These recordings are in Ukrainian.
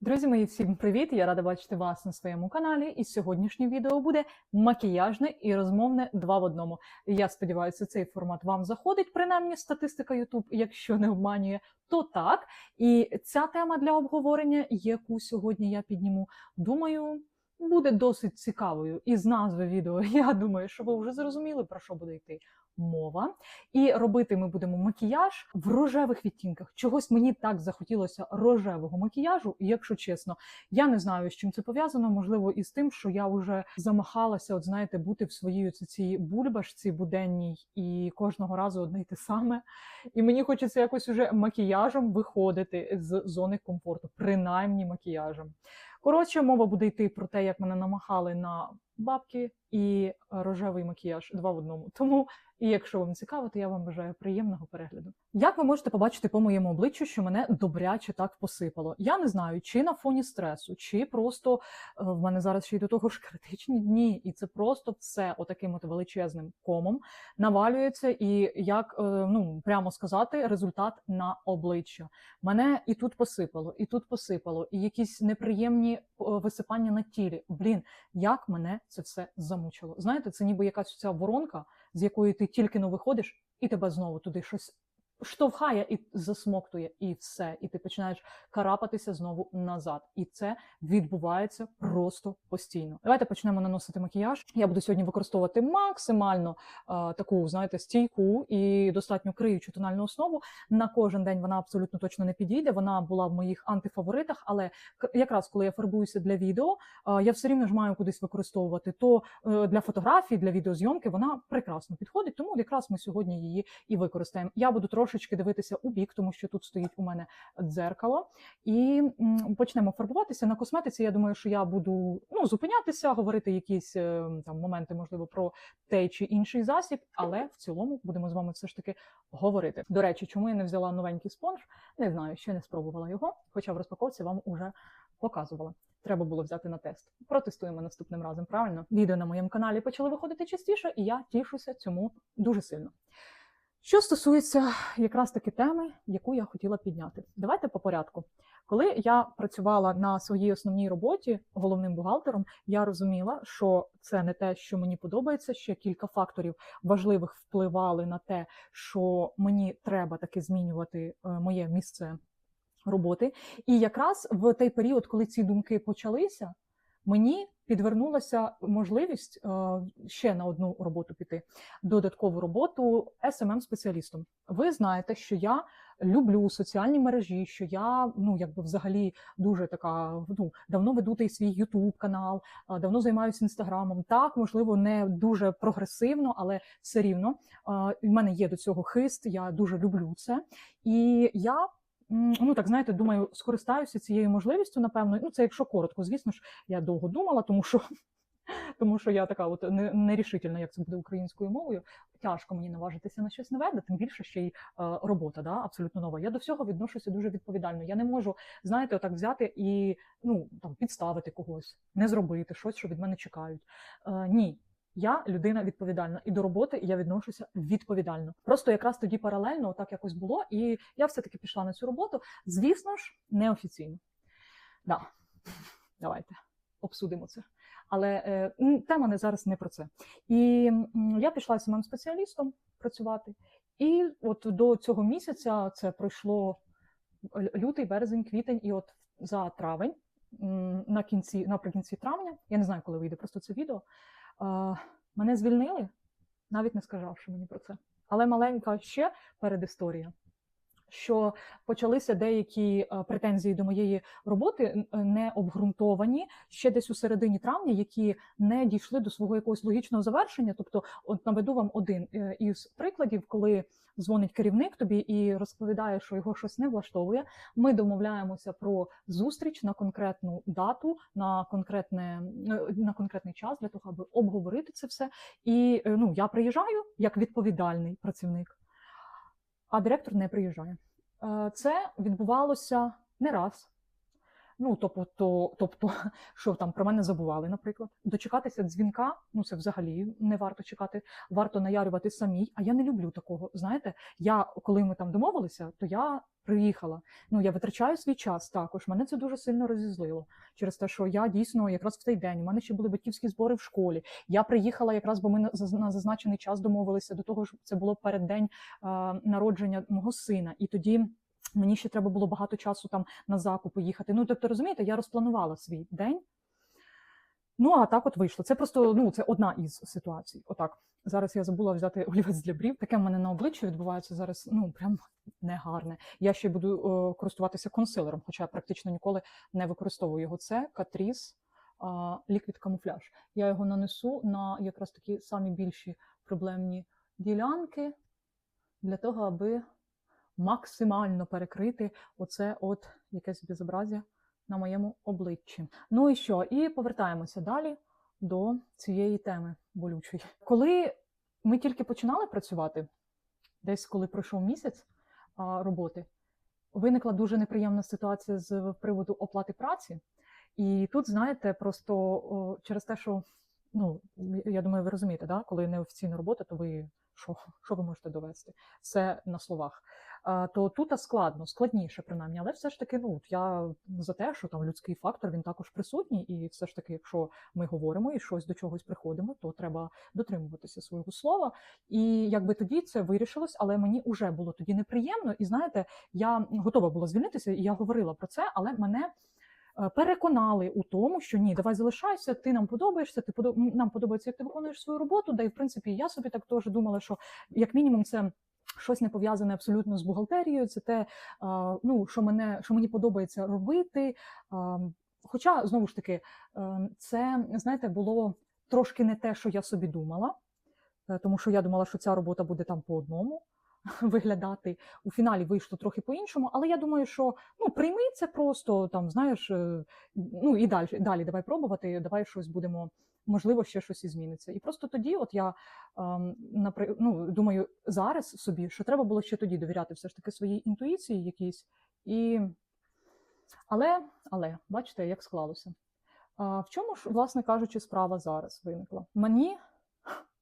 Друзі мої, всім привіт! Я рада бачити вас на своєму каналі. І сьогоднішнє відео буде макіяжне і розмовне два в одному. Я сподіваюся, цей формат вам заходить. Принаймні, статистика YouTube, якщо не обманює, то так. І ця тема для обговорення, яку сьогодні я підніму, думаю, буде досить цікавою. І з назви відео я думаю, що ви вже зрозуміли, про що буде йти мова. І робити ми будемо макіяж в рожевих відтінках. Чогось мені так захотілося рожевого макіяжу. І якщо чесно, я не знаю, з чим це пов'язано. Можливо, із тим, що я вже замахалася, от знаєте, бути в своїй цій бульбашці буденній і кожного разу одне й те саме. І мені хочеться якось уже макіяжем виходити з зони комфорту, принаймні макіяжем. Коротше, мова буде йти про те, як мене намахали на бабки і рожевий макіяж два в одному. Тому, і якщо вам цікаво, то я вам бажаю приємного перегляду. Як ви можете побачити по моєму обличчю, що мене добряче так посипало? Я не знаю, чи на фоні стресу, чи просто е, в мене зараз ще й до того ж критичні дні, і це просто все отаким от величезним комом навалюється, і як е, ну прямо сказати, результат на обличчя. Мене і тут посипало, і тут посипало, і якісь неприємні е, висипання на тілі. Блін, як мене це все замучило. Знаєте, це ніби якась ця воронка, з якої ти тільки но виходиш, і тебе знову туди щось штовхає і засмоктує, і все. І ти починаєш карапатися знову назад. І це відбувається просто постійно. Давайте почнемо наносити макіяж. Я буду сьогодні використовувати максимально е, таку, знаєте, стійку і достатньо криючу тональну основу. На кожен день вона абсолютно точно не підійде. Вона була в моїх антифаворитах, але якраз коли я фарбуюся для відео, е, я все рівно ж маю кудись використовувати. То е, для фотографій, для відеозйомки вона прекрасно підходить. Тому якраз ми сьогодні її і використаємо. Я буду трошечки дивитися у бік, тому що тут стоїть у мене дзеркало, і почнемо фарбуватися на косметиці. Я думаю, що я буду ну зупинятися, говорити якісь е, там моменти, можливо, про той чи інший засіб, але в цілому будемо з вами все ж таки говорити. До речі, чому я не взяла новенький спонж? Не знаю, ще не спробувала його, хоча в розпаковці вам уже показувала. Треба було взяти на тест. Протестуємо наступним разом. Правильно, відео на моєму каналі почали виходити частіше, і я тішуся цьому дуже сильно. Що стосується якраз таки теми, яку я хотіла підняти, давайте по порядку. Коли я працювала на своїй основній роботі головним бухгалтером, я розуміла, що це не те, що мені подобається. Ще кілька факторів важливих впливали на те, що мені треба таки змінювати е, моє місце роботи. І якраз в той період, коли ці думки почалися, мені підвернулася можливість е, ще на одну роботу піти, додаткову роботу smm спеціалістом Ви знаєте, що я люблю соціальні мережі, що я ну якби взагалі дуже така ну давно веду той свій YouTube канал, е, давно займаюся інстаграмом. Так, можливо, не дуже прогресивно, але все рівно е, в мене є до цього хист. Я дуже люблю це, і я. Ну, так знаєте, думаю, скористаюся цією можливістю, напевно. Ну, це якщо коротко, звісно ж, я довго думала, тому що, тому що я така от нерішительна, як це буде українською мовою. Тяжко мені наважитися на щось нове, тим більше ще й е, робота, да, абсолютно нова. Я до всього відношуся дуже відповідально. Я не можу, знаєте, отак взяти і ну там підставити когось, не зробити щось, що від мене чекають. Е, ні. Я людина відповідальна, і до роботи я відношуся відповідально. Просто якраз тоді паралельно так якось було, і я все-таки пішла на цю роботу. Звісно ж, неофіційно. Да. Давайте обсудимо це. Але е, тема не зараз не про це. І м, я пішла самим спеціалістом працювати. І от до цього місяця це пройшло лютий, березень, квітень, і от за травень, на кінці, наприкінці травня, я не знаю, коли вийде просто це відео. Мене звільнили, навіть не сказавши мені про це. Але маленька ще передісторія, що почалися деякі е, претензії до моєї роботи не обґрунтовані ще десь у середині травня, які не дійшли до свого якогось логічного завершення. Тобто, от наведу вам один е, із прикладів, коли дзвонить керівник тобі і розповідає, що його щось не влаштовує. Ми домовляємося про зустріч на конкретну дату, на конкретне е, на конкретний час для того, аби обговорити це все. І ну я приїжджаю як відповідальний працівник, а директор не приїжджає. Е, Це відбувалося не раз. Ну, тобто, то, тобто, що там про мене забували, наприклад. Дочекатися дзвінка, ну це взагалі не варто чекати, варто наярювати самій. А я не люблю такого. Знаєте, я коли ми там домовилися, то я приїхала. Ну я витрачаю свій час також. Мене це дуже сильно розізлило через те, що я дійсно якраз в той день у мене ще були батьківські збори в школі. Я приїхала якраз, бо ми на заз- зазначений час домовилися. До того ж, це було перед день народження мого сина, і тоді. Мені ще треба було багато часу там на закупи їхати. Ну, тобто, розумієте, я розпланувала свій день. Ну, а так от вийшло. Це просто ну, це одна із ситуацій. Отак. Зараз я забула взяти олівець для брів. Таке в мене на обличчі відбувається зараз, ну, прям негарне. Я ще буду е, користуватися консилером, хоча я практично ніколи не використовую його. Це Catrice Liquid Camouflage. Я його нанесу на якраз такі самі більші проблемні ділянки для того, аби максимально перекрити оце от якесь безобразя на моєму обличчі. Ну і що? І повертаємося далі до цієї теми болючої. Коли ми тільки починали працювати, десь коли пройшов місяць роботи, виникла дуже неприємна ситуація з приводу оплати праці. І тут, знаєте, просто через те, що ну я думаю, ви розумієте, да? коли неофіційна робота, то ви що, що ви можете довести? Це на словах. То тут складно, складніше принаймні, але все ж таки, ну я за те, що там людський фактор він також присутній, і все ж таки, якщо ми говоримо і щось до чогось приходимо, то треба дотримуватися свого слова. І якби тоді це вирішилось, але мені вже було тоді неприємно. І знаєте, я готова була звільнитися, і я говорила про це, але мене. Е, Переконали у тому, що ні, давай залишайся, ти нам подобаєшся, ти подо... м, нам подобається, як ти виконуєш свою роботу. Да, і в принципі, я собі так теж думала, що як мінімум це щось не пов'язане абсолютно з бухгалтерією. Це те, ну що мене що мені подобається робити. Хоча знову ж таки, е, це знаєте, було трошки не те, що я собі думала, е, тому що я думала, що ця робота буде там по одному виглядати. У фіналі вийшло трохи по-іншому, але я думаю, що ну прийми це просто там, знаєш, е, ну і далі, далі давай пробувати, давай щось будемо. Можливо, ще щось і зміниться. І просто тоді, от я ем, напри... ну, думаю, зараз собі, що треба було ще тоді довіряти все ж таки своїй інтуїції якійсь. І... Але, але, бачите, як склалося. А, в чому ж, власне кажучи, справа зараз виникла? Мені,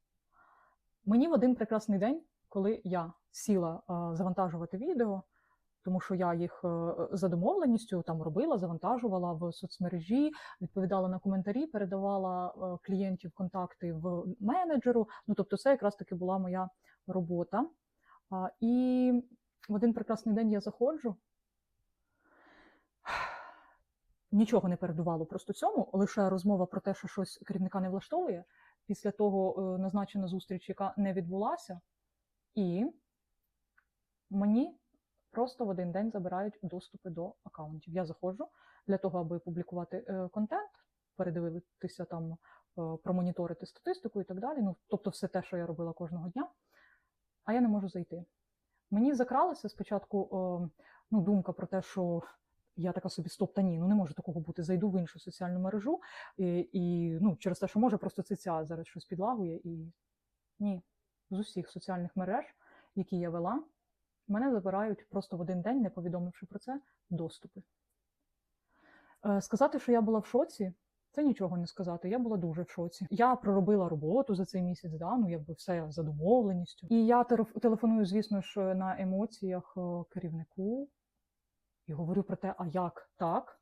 мені в один прекрасний день, коли я сіла завантажувати відео, тому що я їх е, за домовленістю там робила, завантажувала в соцмережі, відповідала на коментарі, передавала е, клієнтів контакти в менеджеру. Ну тобто, це якраз таки була моя робота. І в один прекрасний день я заходжу. Нічого не передувало просто цьому, лише розмова про те, що щось керівника не влаштовує. Після того е, назначена зустріч, яка не відбулася, і мені просто в один день забирають доступи до акаунтів. Я заходжу для того, аби публікувати е, контент, передивитися там, е, промоніторити статистику і так далі. Ну, тобто, все те, що я робила кожного дня, а я не можу зайти. Мені закралася спочатку е, ну, думка про те, що я така собі стоп, та ні, ну не може такого бути. Зайду в іншу соціальну мережу, і, і ну, через те, що може, просто це ця зараз щось підлагує. І ні, з усіх соціальних мереж, які я вела, мене забирають просто в один день, не повідомивши про це, доступи. Е, Сказати, що я була в шоці, це нічого не сказати. Я була дуже в шоці. Я проробила роботу за цей місяць, да, ну якби все за домовленістю. І я телефоную, звісно ж, на емоціях е, керівнику і говорю про те, а як так?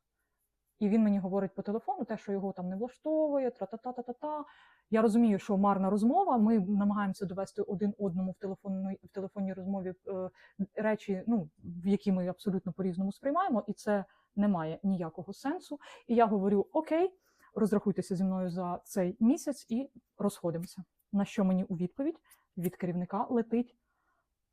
І він мені говорить по телефону, те, що його там не влаштовує, тра-та-та-та-та-та. Я розумію, що марна розмова. Ми намагаємося довести один одному в телефонній в телефонній розмові е, речі, ну які ми абсолютно по-різному сприймаємо, і це не має ніякого сенсу. І я говорю: Окей, розрахуйтеся зі мною за цей місяць і розходимося. На що мені у відповідь від керівника летить: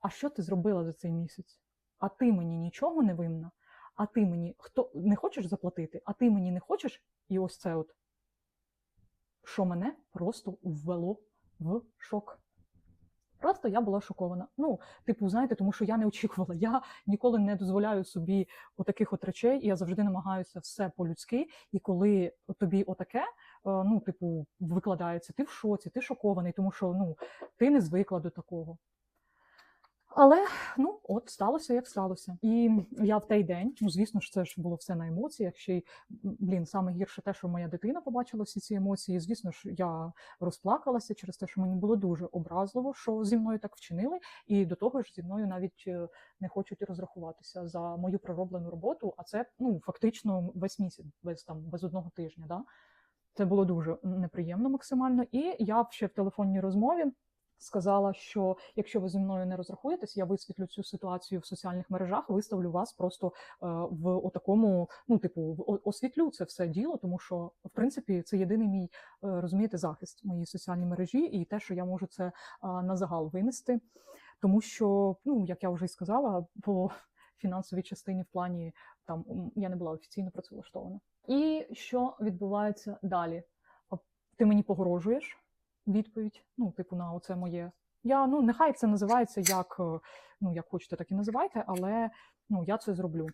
А що ти зробила за цей місяць? А ти мені нічого не винна? А ти мені хто не хочеш заплатити, а ти мені не хочеш, і ось це от, що мене просто ввело в шок. Просто я була шокована. Ну, типу, знаєте, тому що я не очікувала. Я ніколи не дозволяю собі отаких от речей, і я завжди намагаюся все по-людськи. І коли тобі отаке, е, ну, типу, викладається, ти в шоці, ти шокований, тому що ну, ти не звикла до такого. Але ну от сталося, як сталося. І я в той день, ну звісно ж, це ж було все на емоціях. Ще й блін, саме гірше те, що моя дитина побачила всі ці емоції. Звісно ж, я розплакалася через те, що мені було дуже образливо, що зі мною так вчинили, і до того ж зі мною навіть е, не хочуть розрахуватися за мою пророблену роботу. А це ну фактично весь місяць, без там без одного тижня. Да? Це було дуже неприємно максимально. І я ще в телефонній розмові сказала, що якщо ви зі мною не розрахуєтесь, я висвітлю цю ситуацію в соціальних мережах, виставлю вас просто е, в отакому, ну типу, освітлю це все діло, тому що в принципі це єдиний мій е, розумієте захист моїй соціальній мережі, і те, що я можу це на загал винести, тому що, ну як я вже й сказала, по фінансовій частині в плані там я не була офіційно працевлаштована. І що відбувається далі? Ти мені погрожуєш? Відповідь, ну, типу, на оце моє. Я ну нехай це називається як е, ну як хочете, так і називайте, але ну я це зроблю.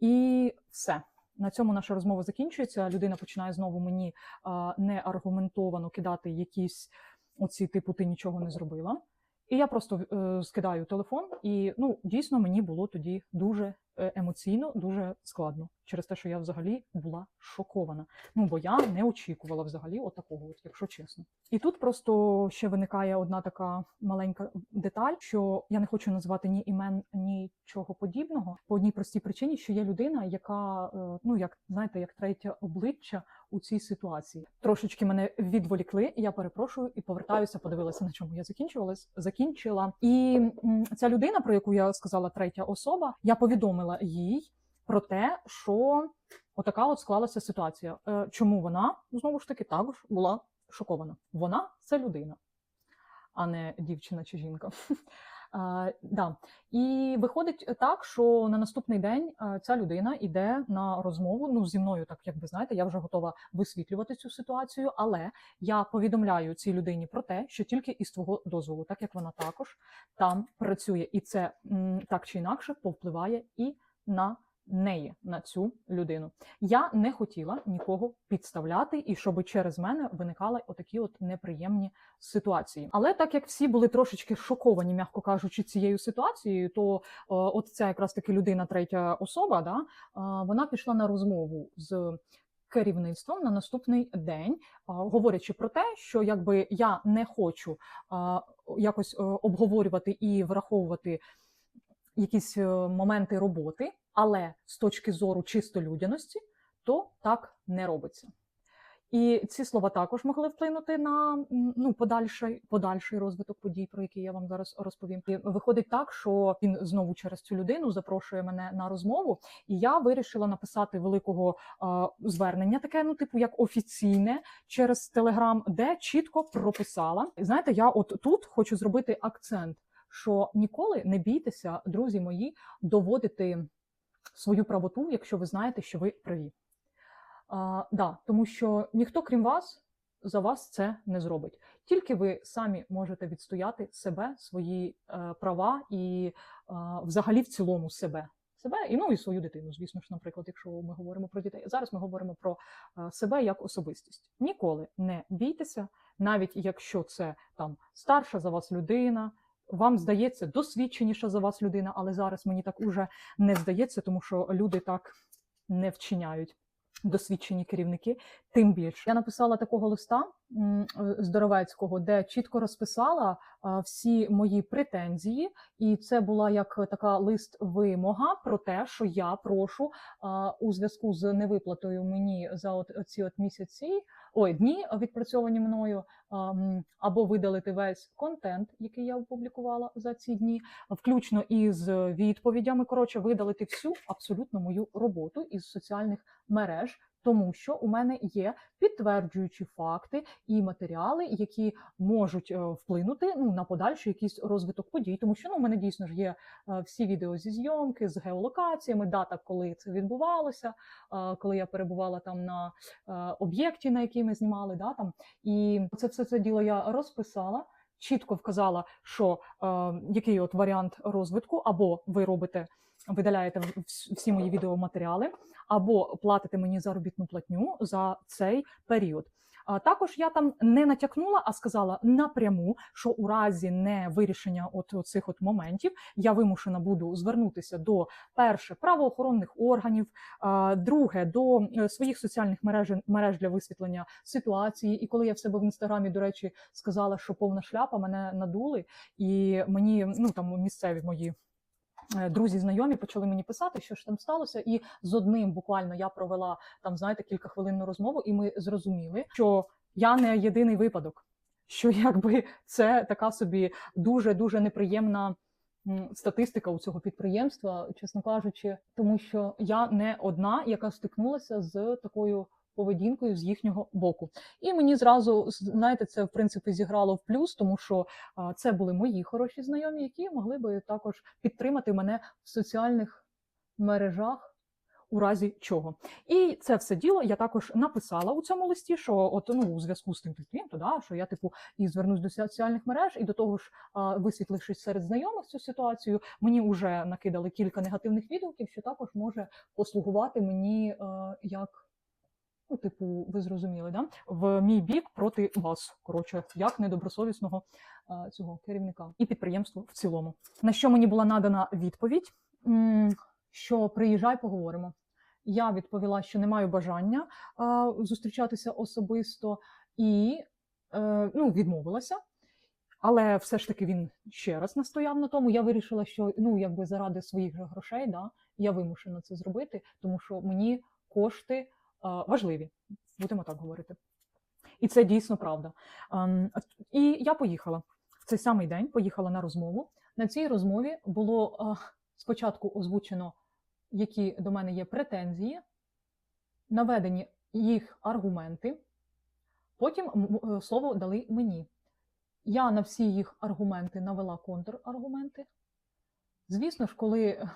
І все. На цьому наша розмова закінчується. Людина починає знову мені а, неаргументовано кидати якісь оці, типу, ти нічого не зробила. І я просто е, скидаю телефон, і ну дійсно мені було тоді дуже емоційно, дуже складно через те, що я взагалі була шокована. Ну бо я не очікувала взагалі от такого, от, якщо чесно. І тут просто ще виникає одна така маленька деталь, що я не хочу назвати ні імен, нічого подібного по одній простій причині, що є людина, яка е, ну як знаєте, як третє обличчя у цій ситуації. Трошечки мене відволікли. Я перепрошую і повертаюся. Подивилася на чому я закінчувалась. Закінчила. І ця людина, про яку я сказала, третя особа, я повідомила їй про те, що отака от склалася ситуація. Е, Чому вона знову ж таки також була шокована? Вона це людина, а не дівчина чи жінка. А, да. І виходить так, що на наступний день е, ця людина йде на розмову. Ну зі мною, так як ви знаєте, я вже готова висвітлювати цю ситуацію, але я повідомляю цій людині про те, що тільки із твого дозволу, так як вона також там працює, і це так чи інакше повпливає і на неї, на цю людину. Я не хотіла нікого підставляти, і щоб через мене виникали отакі от неприємні ситуації. Але так як всі були трошечки шоковані, м'яко кажучи, цією ситуацією, то е, от ця якраз таки людина, третя особа, да, е, вона пішла на розмову з. Керівництвом на наступний день, говорячи про те, що якби я не хочу якось е, обговорювати і враховувати якісь е, моменти роботи, але з точки зору чисто людяності, то так не робиться. І ці слова також могли вплинути на ну подальший подальший розвиток подій, про які я вам зараз розповім. І виходить так, що він знову через цю людину запрошує мене на розмову, і я вирішила написати великого е, звернення, таке, ну типу, як офіційне через телеграм, де чітко прописала. І Знаєте, я от тут хочу зробити акцент, що ніколи не бійтеся, друзі мої, доводити свою правоту, якщо ви знаєте, що ви праві. А, да, тому що ніхто, крім вас, за вас це не зробить. Тільки ви самі можете відстояти себе, свої е, права і е, взагалі в цілому себе. Себе і ну і свою дитину, звісно ж, наприклад, якщо ми говоримо про дітей. Зараз ми говоримо про е, себе як особистість. Ніколи не бійтеся, навіть якщо це там старша за вас людина, вам здається досвідченіша за вас людина, але зараз мені так уже не здається, тому що люди так не вчиняють досвідчені керівники, тим більше. Я написала такого листа е, здоровецького, де чітко розписала всі мої претензії, і це була як така лист вимога про те, що я прошу у зв'язку з невиплатою мені за от ці от місяці. Ой, дні відпрацьовані мною або видалити весь контент, який я опублікувала за ці дні, включно із відповідями. Коротше, видалити всю абсолютно мою роботу із соціальних мереж, тому що у мене є підтверджуючі факти і матеріали, які можуть е, вплинути ну на подальший якийсь розвиток подій, тому що ну у мене дійсно ж є е, всі відео зі зйомки з геолокаціями, дата, коли це відбувалося, е, коли я перебувала там на об'єкті, на який ми знімали, да там і це все це діло я розписала. Чітко вказала, що е, який от варіант розвитку, або ви робите видаляєте всі мої відеоматеріали, або платите мені заробітну платню за цей період. Також я там не натякнула, а сказала напряму, що у разі не вирішення от цих от моментів я вимушена буду звернутися до перше правоохоронних органів, друге до е, своїх соціальних мереж, мереж для висвітлення ситуації. І коли я в себе в інстаграмі, до речі, сказала, що повна шляпа, мене надули, і мені ну там місцеві мої. Е, Друзі, знайомі почали мені писати, що ж там сталося, і з одним буквально я провела там, знаєте, кілька хвилинну розмову, і ми зрозуміли, що я не єдиний випадок, що якби це така собі дуже дуже неприємна статистика у цього підприємства, чесно кажучи, тому що я не одна, яка стикнулася з такою поведінкою з їхнього боку. І мені зразу знаєте, це в принципі зіграло в плюс, тому що це були мої хороші знайомі, які могли би також підтримати мене в соціальних мережах. У разі чого, і це все діло я також написала у цьому листі, що от ну у зв'язку з тим тим, то да, що я типу і звернусь до соціальних мереж, і до того ж, висвітлившись серед знайомих цю ситуацію, мені вже накидали кілька негативних відгуків, що також може послугувати мені е, як. Ну, типу, ви зрозуміли, да? в мій бік проти вас, коротше, як недобросовісного а, цього керівника і підприємства в цілому. На що мені була надана відповідь, що приїжджай, поговоримо. Я відповіла, що не маю бажання а, зустрічатися особисто, і е, ну, відмовилася. Але все ж таки він ще раз настояв на тому. Я вирішила, що ну якби заради своїх же грошей, да, я вимушена це зробити, тому що мені кошти важливі, будемо так говорити. І це дійсно правда. Ем, І я поїхала в цей самий день, поїхала на розмову. На цій розмові було спочатку озвучено, які до мене є претензії, наведені їх аргументи. Потім е, слово дали мені. Я на всі їх аргументи навела контраргументи. Звісно ж, коли е,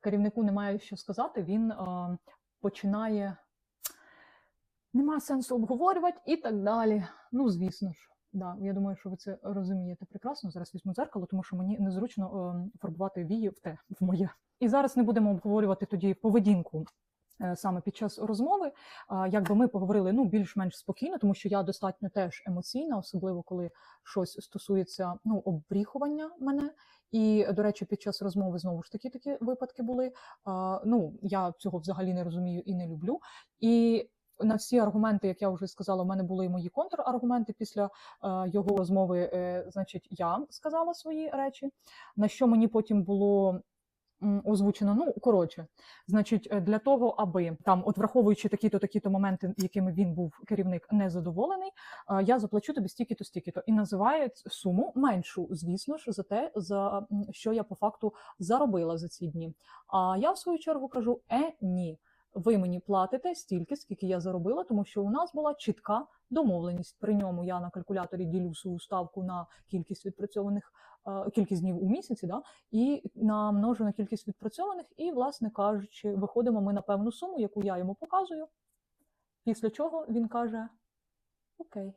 керівнику немає що сказати, він е, починає нема сенсу обговорювати і так далі. Ну, звісно ж, да, я думаю, що ви це розумієте прекрасно. Зараз візьму дзеркало, тому що мені незручно е, фарбувати вії в те, в моє. І зараз не будемо обговорювати тоді поведінку. Е, Саме під час розмови, якби ми поговорили ну більш-менш спокійно, тому що я достатньо теж емоційна, особливо коли щось стосується ну обріхування мене. І до речі, під час розмови знову ж таки такі випадки були. Ну я цього взагалі не розумію і не люблю. І на всі аргументи, як я вже сказала, у мене були і мої контраргументи після е, його розмови. Е, значить, я сказала свої речі, на що мені потім було. Озвучено, ну коротше, значить, е, для того, аби там, от враховуючи такі-то такі-то моменти, якими він був керівник незадоволений, е, я заплачу тобі стільки-то, стільки-то. І називає суму меншу, звісно ж, за те, за що я по факту заробила за ці дні. А я в свою чергу кажу: е, ні ви мені платите стільки, скільки я заробила, тому що у нас була чітка домовленість. При ньому я на калькуляторі ділю свою ставку на кількість відпрацьованих е, кількість днів у місяці, да, і на множу на кількість відпрацьованих, і, власне кажучи, виходимо ми на певну суму, яку я йому показую. Після чого він каже: Окей,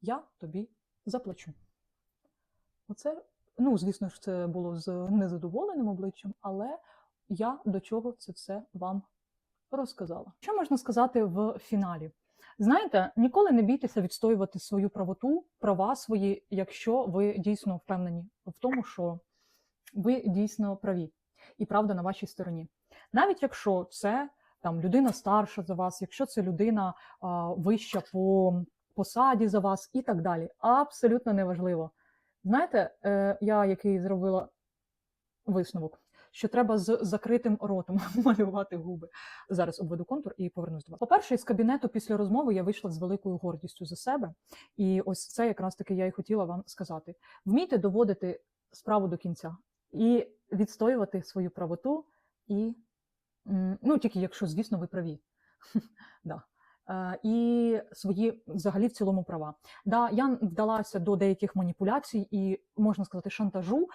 я тобі заплачу. Оце, ну, звісно ж, це було з незадоволеним обличчям, але я до чого це все вам розказала. Що можна сказати в фіналі? Знаєте, ніколи не бійтеся відстоювати свою правоту, права свої, якщо ви дійсно впевнені в тому, що ви дійсно праві, і правда на вашій стороні. Навіть якщо це там людина старша за вас, якщо це людина а, вища по посаді за вас і так далі. Абсолютно неважливо. Знаєте, е, я який зробила висновок, що треба з закритим ротом малювати губи. Зараз обведу контур і повернусь до вас. По-перше, з кабінету після розмови я вийшла з великою гордістю за себе. І ось це якраз таки я і хотіла вам сказати. Вмійте доводити справу до кінця і відстоювати свою правоту, і ну тільки якщо, звісно, ви праві. да. Е, І свої взагалі в цілому права. Да, я вдалася до деяких маніпуляцій і можна сказати шантажу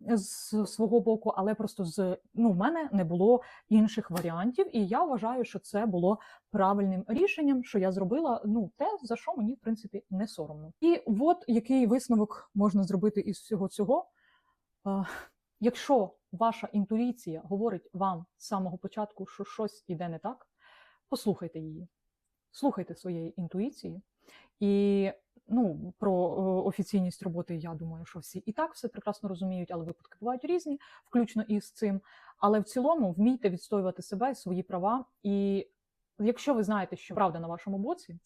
з свого боку, але просто з ну в мене не було інших варіантів, і я вважаю, що це було правильним рішенням, що я зробила ну те, за що мені в принципі не соромно. І от який висновок можна зробити із всього цього. Якщо ваша інтуїція говорить вам з самого початку, що щось іде не так, послухайте її, слухайте своєї інтуїції. І ну, про е, офіційність роботи, я думаю, що всі і так все прекрасно розуміють, але випадки бувають різні, включно із цим. Але в цілому вмійте відстоювати себе і свої права. І якщо ви знаєте, що правда на вашому боці,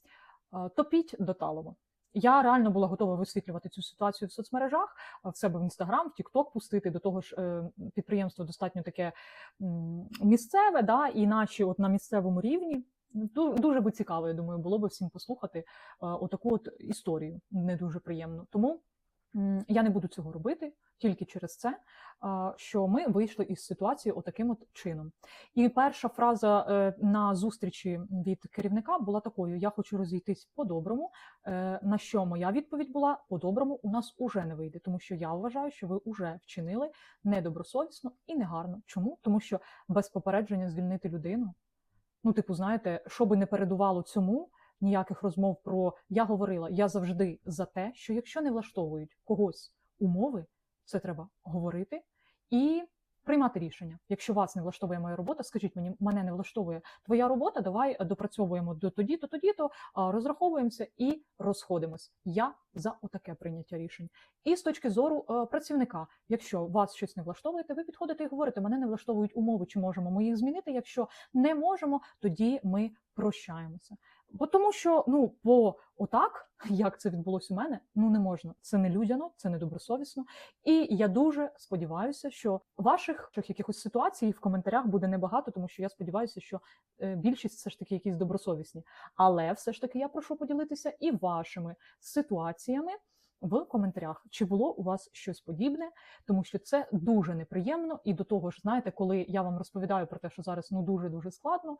топіть до талого. Я реально була готова висвітлювати цю ситуацію в соцмережах, в себе в інстаграм, в Тікток пустити. До того ж, е, підприємство достатньо таке місцеве, да, і наші от на місцевому рівні. Ду- Дуже би цікаво, я думаю, було би всім послухати е, отаку от історію не дуже приємну. Тому я не буду цього робити тільки через це, е, що ми вийшли із ситуації отаким от чином. І перша фраза е, на зустрічі від керівника була такою: Я хочу розійтись по-доброму. На що моя відповідь була: по-доброму у нас уже не вийде, тому що я вважаю, що ви вже вчинили недобросовісно і негарно. Чому? Тому що без попередження звільнити людину. Ну, типу, знаєте, що би не передувало цьому, ніяких розмов про я говорила, я завжди за те, що якщо не влаштовують когось умови, це треба говорити і приймати рішення. Якщо вас не влаштовує моя робота, скажіть мені, мене не влаштовує твоя робота. Давай допрацьовуємо до тоді, то тоді, то розраховуємося і розходимось. Я за отаке прийняття рішень. І з точки зору е, працівника, якщо вас щось не влаштовує, ви підходите і говорите, мене не влаштовують умови, чи можемо ми їх змінити. Якщо не можемо, тоді ми прощаємося. Бо тому, що ну по отак, як це відбулося у мене, ну не можна. Це не людяно, це не добросовісно. І я дуже сподіваюся, що ваших якихось ситуацій в коментарях буде небагато, тому що я сподіваюся, що е, більшість все ж таки якісь добросовісні. Але все ж таки я прошу поділитися і вашими ситуаціями в коментарях, чи було у вас щось подібне, тому що це дуже неприємно. І до того ж, знаєте, коли я вам розповідаю про те, що зараз ну дуже дуже складно,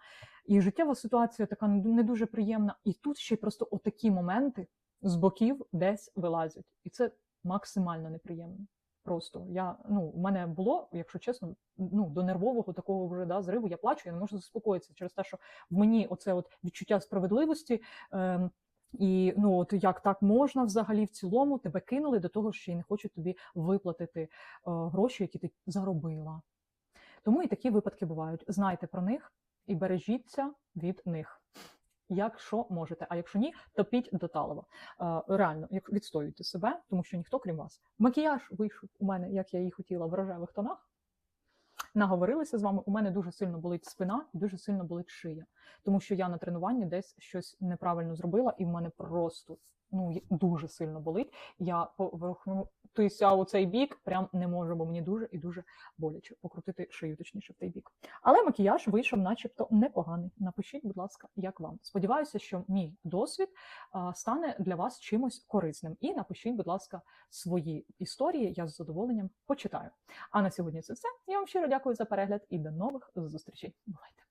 і життєва ситуація така не дуже приємна, і тут ще й просто отакі моменти з боків десь вилазять, і це максимально неприємно. Просто я ну в мене було, якщо чесно, ну до нервового такого вже да зриву я плачу, я не можу заспокоїтися через те, що в мені оце от відчуття справедливості. Е, і ну от як так можна взагалі в цілому тебе кинули до того, що й не хочуть тобі виплатити е, гроші, які ти заробила. Тому і такі випадки бувають. Знайте про них і бережіться від них. Якщо можете, а якщо ні, топіть до талова. Е, реально, як відстоюйте себе, тому що ніхто крім вас. Макіяж вийшов у мене, як я і хотіла, в рожевих тонах. Наговорилися з вами. У мене дуже сильно болить спина і дуже сильно болить шия, тому що я на тренуванні десь щось неправильно зробила, і в мене просто ну дуже сильно болить. Я поверхнутися у цей бік прям не можу, бо мені дуже і дуже боляче покрутити шию, точніше в той бік. Але макіяж вийшов, начебто, непоганий. Напишіть, будь ласка, як вам. Сподіваюся, що мій досвід стане для вас чимось корисним. І напишіть, будь ласка, свої історії. Я з задоволенням почитаю. А на сьогодні це все. Я вам щиро дякую за перегляд і до нових зустрічей. Бувайте!